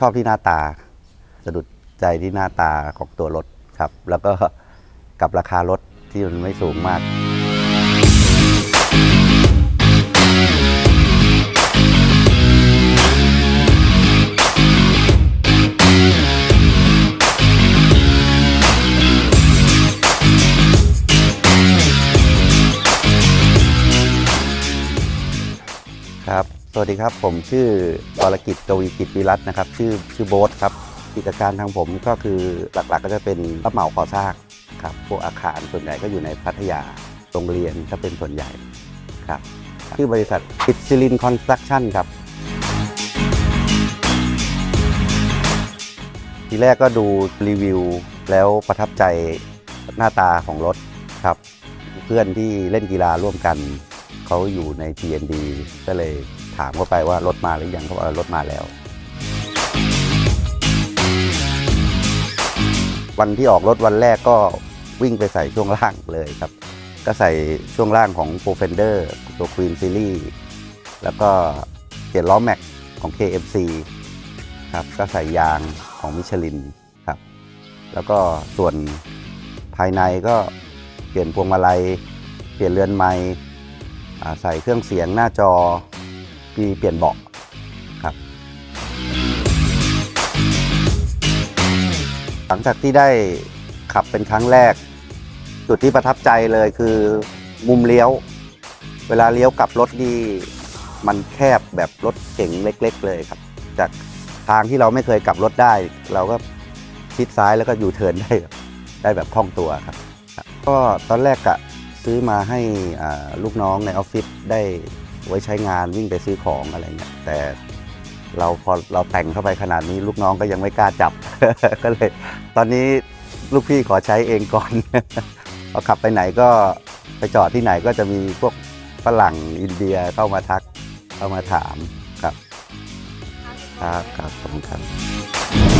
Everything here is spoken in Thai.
ชอบที่หน้าตา สะดุดใจที่หน้าตาของตัวรถครับ แล้วก็กับราคารถที่มันไม่สูงมาก สวัสดีครับ ผมชื่อกรกิจกวีกิจวิรัตนะครับ ชื่อชื่อโบ๊ทครับกิจการทางผมก็คือหลักๆก็จะเป็นรับเหมาก่อสร้างครับพวกอาคารส่วนใหญ่ก็อยู่ในพัทยาโรงเรียนก็เป็นส่วนใหญ่ครับชื่อบริษัทอิซิลินคอนสตรักชั่นครับ ทีแรกก็ดูรีวิวแล้วประทับใจหน้าตาของรถครับ เพื่อนที่เล่นกีฬาร่วมกัน เขาอยู่ใน TND ก็เลย ถามเข้าไปว่ารถมาหรือยังเขาบอกรถมาแล้ว วันที่ออกรถวันแรกก็วิ่งไปใส่ช่วงล่างเลยครับ ก็ใส่ช่วงล่างของ p r o f e n d e r ตัว Queen Series แล้วก็เปลี่ยนล้อแม็กของ KFC ครับก็ใส่ยางของมิชลินครับ แล้วก็ส่วนภายในก็เปลี่ยนพวงมาลัย เปลี่ยนเรือนไม้ใส่เครื่องเสียงหน้าจอ มีเปลี่ยนเบาะครับ หลังจากที่ได้ขับเป็นครั้งแรก จุดที่ประทับใจเลยคือมุมเลี้ยว เวลาเลี้ยวกลับรถนี่มันแคบแบบรถเก๋งเล็ก ๆ เลยครับ จากทางที่เราไม่เคยกลับรถได้ เราก็ชิดซ้ายแล้วก็ยูเทิร์นได้ได้แบบคล่องตัวครับ ก็ตอนแรกกะซื้อมาให้ลูกน้องในออฟฟิศได้ ไว้ใช้งานวิ่งไปซื้อของอะไรเงี้ยแต่เราพอเราแต่งเข้าไปขนาดนี้ลูกน้องก็ยังไม่กล้าจับ ก็เลย ตอนนี้ลูกพี่ขอใช้เองก่อนพอขับไปไหนก็ไปจอดที่ไหนก็จะมีพวกฝรั่งอินเดียเข้ามาทักเข้ามาถามครับครับครับขอบคุณครับ